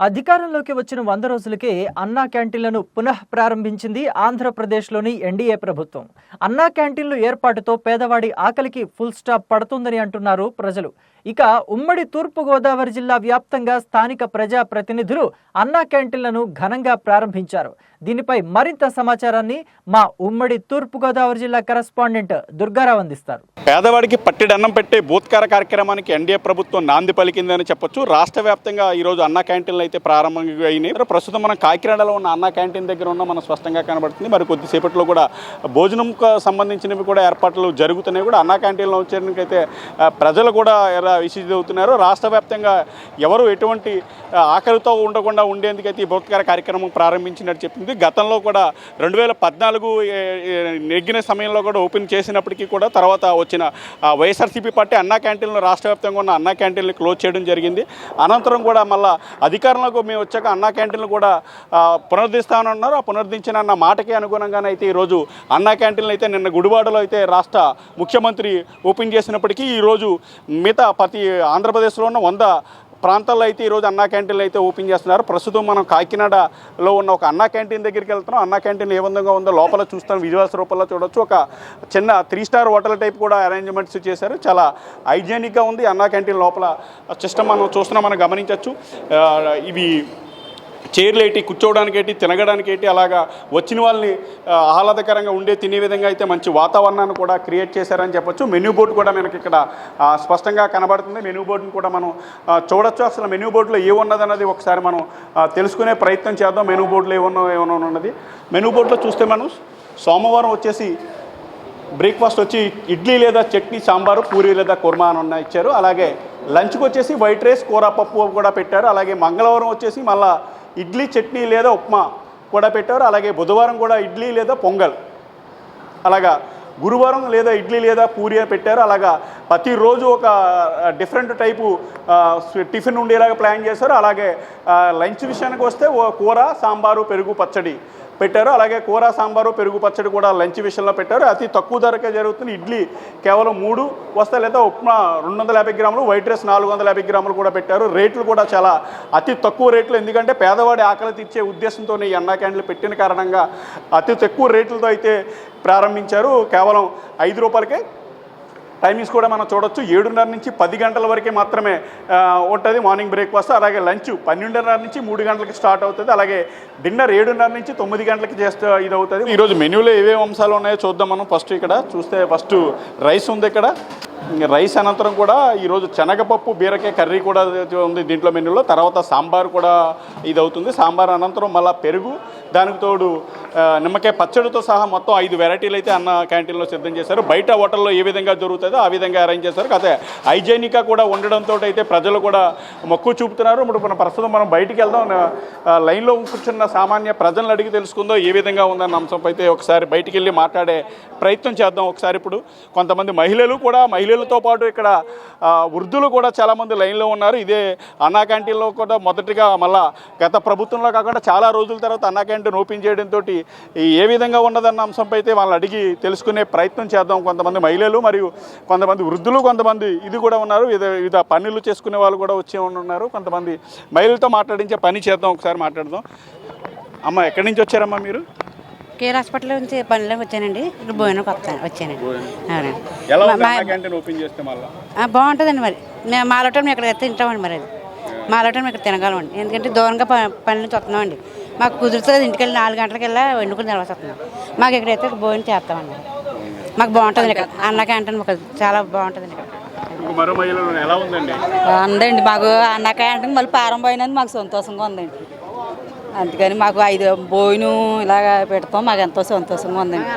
అధికారంలోకి వచ్చిన వంద రోజులకే అన్నా క్యాంటీన్లను పునః ప్రారంభించింది ఆంధ్రప్రదేశ్లోని ఎన్డీఏ ప్రభుత్వం. అన్నా క్యాంటీన్లు ఏర్పాటుతో పేదవాడి ఆకలికి ఫుల్ స్టాప్ పడుతుందని అంటున్నారు ప్రజలు. ఇక ఉమ్మడి తూర్పుగోదావరి జిల్లా వ్యాప్తంగా స్థానిక ప్రజా ప్రతినిధులు అన్నా క్యాంటీన్లను ఘనంగా ప్రారంభించారు. దీనిపై మరింత సమాచారాన్ని మా ఉమ్మడి తూర్పుగోదావరి జిల్లా కరెస్పాండెంట్ దుర్గారావు అందిస్తారు. పేదవాడికి పట్టెడన్నం పెట్టే బూత్కార కార్యక్రమానికి ఎన్డీఏ ప్రభుత్వం నాంది పలికిందని చెప్పొచ్చు. రాష్ట్ర వ్యాప్తంగా ఈరోజు అన్నా క్యాంటీన్లు అయితే ప్రారంభంగా అయినాయి ప్రస్తుతం మనం కాకినాడలో ఉన్న అన్నా క్యాంటీన్ దగ్గర ఉన్న మనం స్పష్టంగా కనబడుతుంది. మరి కొద్దిసేపట్లో కూడా భోజనంకు సంబంధించినవి కూడా ఏర్పాట్లు జరుగుతున్నాయి. కూడా అన్నా క్యాంటీన్లో వచ్చేందుకు ప్రజలు కూడా ఎలా విసిదవుతున్నారు రాష్ట్ర వ్యాప్తంగా ఎవరు ఎటువంటి ఆకలితో ఉండకుండా ఉండేందుకైతే ఈ బూత్కార కార్యక్రమం ప్రారంభించినట్టు చెప్పింది. గతంలో కూడా రెండు వేల పద్నాలుగు నెగ్గిన సమయంలో కూడా ఓపెన్ చేసినప్పటికీ కూడా తర్వాత వచ్చిన వైఎస్ఆర్సీపీ పార్టీ అన్నా క్యాంటీన్లు రాష్ట్ర వ్యాప్తంగా ఉన్న అన్నా క్యాంటీన్లు క్లోజ్ చేయడం జరిగింది. అనంతరం కూడా మళ్ళీ అధికారంలోకి మేము వచ్చాక అన్నా క్యాంటీన్లు కూడా ఆ, ఆ పునరుద్ధరించిన అన్న మాటకి అనుగుణంగానే అయితే ఈరోజు అన్నా క్యాంటీన్లు అయితే నిన్న గుడివాడలో అయితే రాష్ట్ర ముఖ్యమంత్రి ఓపెన్ చేసినప్పటికీ ఈరోజు మిగతా ప్రతి ఆంధ్రప్రదేశ్లో ఉన్న వంద ప్రాంతాల్లో అయితే ఈరోజు అన్నా క్యాంటీన్లు అయితే ఓపెన్ చేస్తున్నారు. ప్రస్తుతం మనం కాకినాడలో ఉన్న ఒక అన్నా క్యాంటీన్ దగ్గరికి వెళ్తున్నాం. అన్నా క్యాంటీన్ ఏ విధంగా ఉందో లోపల చూస్తాం. విజువల్స్ రూపంలో చూడొచ్చు. ఒక చిన్న త్రీ స్టార్ హోటల్ టైప్ కూడా అరేంజ్మెంట్స్ చేశారు. చాలా హైజీనిక్గా ఉంది. అన్నా క్యాంటీన్ లోపల సిస్టమ్ మనం చూస్తున్నాం. మనం గమనించవచ్చు ఇవి చైర్లు ఏంటి కూర్చోవడానికి ఏంటి తినగడానికి ఏంటి అలాగా వచ్చిన వాళ్ళని ఆహ్లాదకరంగా ఉండే తినే విధంగా అయితే మంచి వాతావరణాన్ని కూడా క్రియేట్ చేశారని చెప్పొచ్చు. మెనూ బోర్డు కూడా మనకి ఇక్కడ స్పష్టంగా కనబడుతుంది. మెనూ బోర్డుని కూడా మనం చూడొచ్చు. అసలు మెనూ బోర్డులో ఏమున్నది అన్నది ఒకసారి మనం తెలుసుకునే ప్రయత్నం చేద్దాం. మెనూ బోర్డులో ఏమన్నా ఏమన్నా ఉన్నది? మెనూ బోర్డులో చూస్తే మనం సోమవారం వచ్చేసి బ్రేక్ఫాస్ట్ వచ్చి ఇడ్లీ లేదా చట్నీ సాంబారు పూరి లేదా కుర్మా అని ఉన్న ఇచ్చారు. అలాగే లంచ్కి వచ్చేసి వైట్ రైస్ కూర పప్పు కూడా పెట్టారు. అలాగే మంగళవారం వచ్చేసి మళ్ళీ ఇడ్లీ చట్నీ లేదా ఉప్మా కూడా పెట్టారు అలాగే బుధవారం కూడా ఇడ్లీ లేదా పొంగల్. అలాగా గురువారం లేదా ఇడ్లీ లేదా పూరి పెట్టారు. అలాగా ప్రతిరోజు ఒక డిఫరెంట్ టైపు టిఫిన్ ఉండేలాగా ప్లాన్ చేశారు. అలాగే లంచ్ విషయానికి వస్తే ఓ కూర సాంబారు పెరుగు పచ్చడి పెట్టారు. అలాగే కూర సాంబారు పెరుగు పచ్చడి కూడా లంచ్ విషయంలో పెట్టారు. అతి తక్కువ ధరకే జరుగుతుంది ఇడ్లీ కేవలం మూడు వస్తాయి లేదా ఉప్మా రెండు వందల యాభై గ్రాములు వైట్ రైస్ నాలుగు వందల యాభై గ్రాములు కూడా పెట్టారు. రేట్లు కూడా చాలా అతి తక్కువ రేట్లు. ఎందుకంటే పేదవాడి ఆకలి తీర్చే ఉద్దేశంతో ఈ అన్నా క్యాండిల్ పెట్టిన కారణంగా అతి తక్కువ రేట్లతో అయితే ప్రారంభించారు. కేవలం ఐదు రూపాయలకే టైమింగ్స్ కూడా మనం చూడొచ్చు. ఏడున్నర నుంచి పది గంటల వరకే మాత్రమే ఉంటుంది మార్నింగ్ బ్రేక్ఫాస్ట్ అలాగే లంచ్. పన్నెండున్నర నుంచి మూడు గంటలకి స్టార్ట్ అవుతుంది. అలాగే డిన్నర్ ఏడున్నర నుంచి తొమ్మిది గంటలకి చేస్తే ఇది అవుతుంది ఈరోజు మెన్యూలో ఏవే అంశాలు ఉన్నాయో చూద్దాం మనం ఫస్ట్ ఇక్కడ. చూస్తే ఫస్ట్ రైస్ ఉంది ఇక్కడ. రైస్ అనంతరం కూడా ఈరోజు శనగపప్పు బీరకాయ కర్రీ కూడా ఉంది దీంట్లో మెనూలో. తర్వాత సాంబార్ కూడా ఇది అవుతుంది సాంబార్ అనంతరం మళ్ళీ పెరుగు. దానికి తోడు నిమ్మకాయ పచ్చడితో సహా మొత్తం ఐదు వెరైటీలు అయితే అన్న క్యాంటీన్లో సిద్ధం చేశారు. బయట హోటల్లో ఏ విధంగా దొరుకుతుందో ఆ విధంగా అరేంజ్ చేశారు. కాకపోతే హైజీనిక్గా కూడా ఉండడంతో అయితే ప్రజలు కూడా మక్కువ చూపుతున్నారు. ఇప్పుడు మన ప్రస్తుతం మనం బయటికి వెళ్దాం. లైన్లో కూర్చున్న సామాన్య ప్రజలను అడిగి తెలుసుకుందో ఏ విధంగా ఉందన్న అంశంపై అయితే ఒకసారి బయటికి వెళ్ళి మాట్లాడే ప్రయత్నం చేద్దాం ఒకసారి ఇప్పుడు. కొంతమంది మహిళలు కూడా మహిళలతో పాటు ఇక్కడ వృద్ధులు కూడా చాలామంది లైన్లో ఉన్నారు. ఇదే అన్నా క్యాంటీన్లో కూడా మొదటిగా మళ్ళా గత ప్రభుత్వంలో కాకుండా చాలా రోజుల తర్వాత అన్నా క్యాంటీన్ ఓపెన్ చేయడంతో ఏ విధంగా ఉన్నదన్న అంశంపై అయితే వాళ్ళని అడిగి తెలుసుకునే ప్రయత్నం చేద్దాం. కొంతమంది మహిళలు మరియు కొంతమంది వృద్ధులు కొంతమంది ఇది కూడా ఉన్నారు. వివిధ వివిధ పనులు చేసుకునే వాళ్ళు కూడా వచ్చే ఉన్నారు. కొంతమంది మహిళలతో మాట్లాడించే పని చేద్దాం. ఒకసారి మాట్లాడదాం. అమ్మ ఎక్కడి నుంచి వచ్చారమ్మా మీరు? కేర్ హాస్పిటల్ నుంచి పనిలో వచ్చానండి. ఇక్కడ భోజనం వస్తాను వచ్చానండి. బాగుంటుందండి మరి. మేము మాలవటం మేము ఇక్కడ తింటామండి మరి. అది మాలవటం మేము ఇక్కడ తినగలమండి. ఎందుకంటే దూరంగా పని నుంచి వస్తున్నామండి మాకు కుదురుతుంది ఇంటికి వెళ్ళి నాలుగు గంటలకు వెళ్ళి వండుకుని తర్వాత వస్తున్నాం మాకు ఇక్కడైతే భోజనం చేస్తామండి. మాకు బాగుంటుంది ఇక్కడ. అన్న క్యాంటీన్ మాకు చాలా బాగుంటుంది ఇక్కడ. ఉందండి? మాకు అన్న క్యాంటీన్ మళ్ళీ ప్రారంభమైనందుకు మాకు సంతోషంగా ఉందండి. అందుకని మాకు ఐదు భోజనం ఇలాగ పెడతాం. మాకు ఎంతో సంతోషంగా ఉందండి.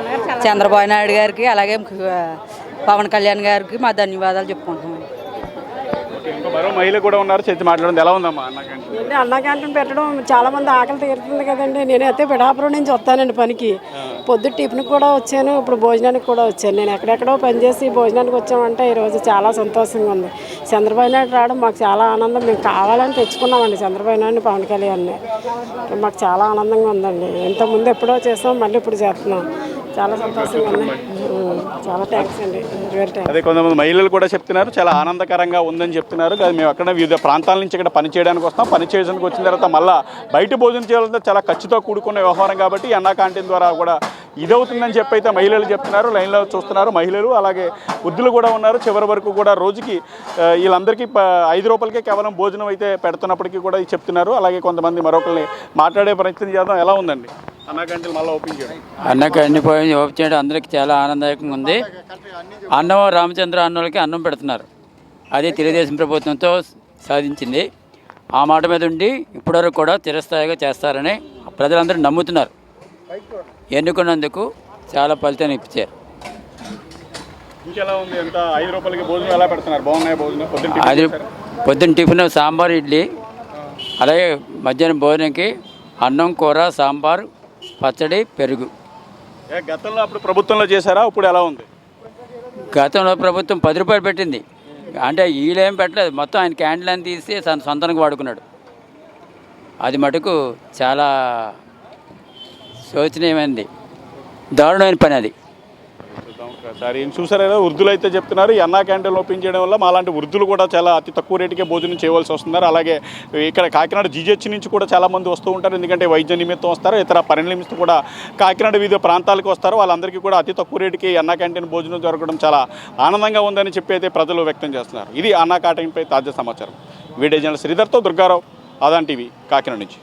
చంద్రబాబు నాయుడు గారికి అలాగే పవన్ కళ్యాణ్ గారికి మా ధన్యవాదాలు చెప్పుకుంటున్నాం. మరో మహిళ కూడా ఉన్నారు చేతి మాట్లాడింది. ఎలా ఉందమ్మా అన్నా క్యాంటీన్? అన్న క్యాంటీన్ పెట్టడం చాలా మంది ఆకలి తీరుతుంది కదండి. నేనైతే పిఠాపురం నుంచి వస్తానండి పనికి. పొద్దు టిఫిన్ కూడా వచ్చాను ఇప్పుడు భోజనానికి కూడా వచ్చాను. నేను ఎక్కడెక్కడో పనిచేసి భోజనానికి వచ్చామంటే ఈరోజు చాలా సంతోషంగా ఉంది. చంద్రబాబు నాయుడు రావడం మాకు చాలా ఆనందం. మేము కావాలని తెచ్చుకున్నామండి చంద్రబాబు నాయుడు పవన్ కళ్యాణ్ని. మాకు చాలా ఆనందంగా ఉందండి. ఇంతకుముందు ఎప్పుడో చేసాం మళ్ళీ ఇప్పుడు చేస్తున్నాం. చాలా సంతోషంగా ఉంది. చాలా థ్యాంక్స్ అండి. అదే కొంతమంది మహిళలు కూడా చెప్తున్నారు చాలా ఆనందకరంగా ఉందని చెప్తున్నారు. కానీ మేము అక్కడ వివిధ ప్రాంతాల నుంచి ఇక్కడ పని చేయడానికి వస్తాం. పని చేయడానికి వచ్చిన తర్వాత మళ్ళీ బయట భోజనం చేయాలంటే చాలా ఖర్చుతో కూడుకున్న వ్యవహారం కాబట్టి అన్నా క్యాంటీన్ ద్వారా కూడా ఇదవుతుందని చెప్పి అయితే మహిళలు చెప్తున్నారు. లైన్లో చూస్తున్నారు మహిళలు. అలాగే వృద్ధులు కూడా ఉన్నారు. చివరి వరకు కూడా రోజుకి వీళ్ళందరికీ ప- ఐదు రూపాయలకే కేవలం భోజనం అయితే పెడుతున్నప్పటికీ కూడా ఇది చెప్తున్నారు. అలాగే కొంతమంది మరొకరిని మాట్లాడే ప్రయత్నం చేద్దాం. ఎలా ఉందండి? అన్నా మళ్ళీ ఓపెన్ చేయడం. పోయి ఓపెన్ చేయడం అందరికీ చాలా ఆనందదాయకంగా ఉంది. అన్నం రామచంద్ర అన్నోళ్ళకి అన్నం పెడుతున్నారు. అది తెలుగుదేశం ప్రభుత్వంతో సాధించింది. ఆ మాట మీద ఉండి ఇప్పటివరకు కూడా చిరస్థాయిగా చేస్తారని ప్రజలందరూ నమ్ముతున్నారు. ఎన్నుకున్నందుకు చాలా ఫలితాన్ని ఇప్పించారు. ఇంకెలా ఉంది? ఎంత? ఐదు రూపాయలకి భోజనం ఎలా పెడుతున్నారు? బాగున్నాయి భోజనం? పొద్దున్న టిఫిన్ అది? పొద్దున్న టిఫిన్ సాంబార్ ఇడ్లీ అలాగే మధ్యాహ్నం భోజనంకి అన్నం కూర సాంబార్ పచ్చడి పెరుగు. ఏ, గతంలో అప్పుడు ప్రభుత్వంలో చేశారా? ఇప్పుడు ఎలా ఉంది? గతంలో ప్రభుత్వం పది రూపాయలు పెట్టింది. అంటే వీళ్ళేం పెట్టలేదు. మొత్తం ఆయన క్యాండిల్ అని తీసి తన సొంతానికి వాడుకున్నాడు. అది మటుకు చాలా శోచనీయమైనది దారుణమైన పని అది. సార్ ఏం చూసారా కదా వృద్ధులు అయితే చెప్తున్నారు. ఈ అన్నా క్యాంటీన్ ఓపెన్ చేయడం వల్ల మాలాంటి వృద్ధులు కూడా చాలా అతి తక్కువ రేటుకే భోజనం చేయవలసి వస్తున్నారు. అలాగే ఇక్కడ కాకినాడ జీజెచ్ నుంచి కూడా చాలా మంది వస్తూ ఉంటారు. ఎందుకంటే వైద్య నిమిత్తం వస్తారు. ఇతర పని నిమిత్తం కూడా కాకినాడ వివిధ ప్రాంతాలకు వస్తారు. వాళ్ళందరికీ కూడా అతి తక్కువ రేటుకి అన్నా క్యాంటీన్ భోజనం దొరకడం చాలా ఆనందంగా ఉందని చెప్పి అయితే ప్రజలు వ్యక్తం చేస్తున్నారు. ఇది అన్నా క్యాంటీన్పై తాజా సమాచారం. వీడియో జర్నల్ శ్రీధర్తో దుర్గారావు ఆదాన్ టీవీ కాకినాడ నుంచి.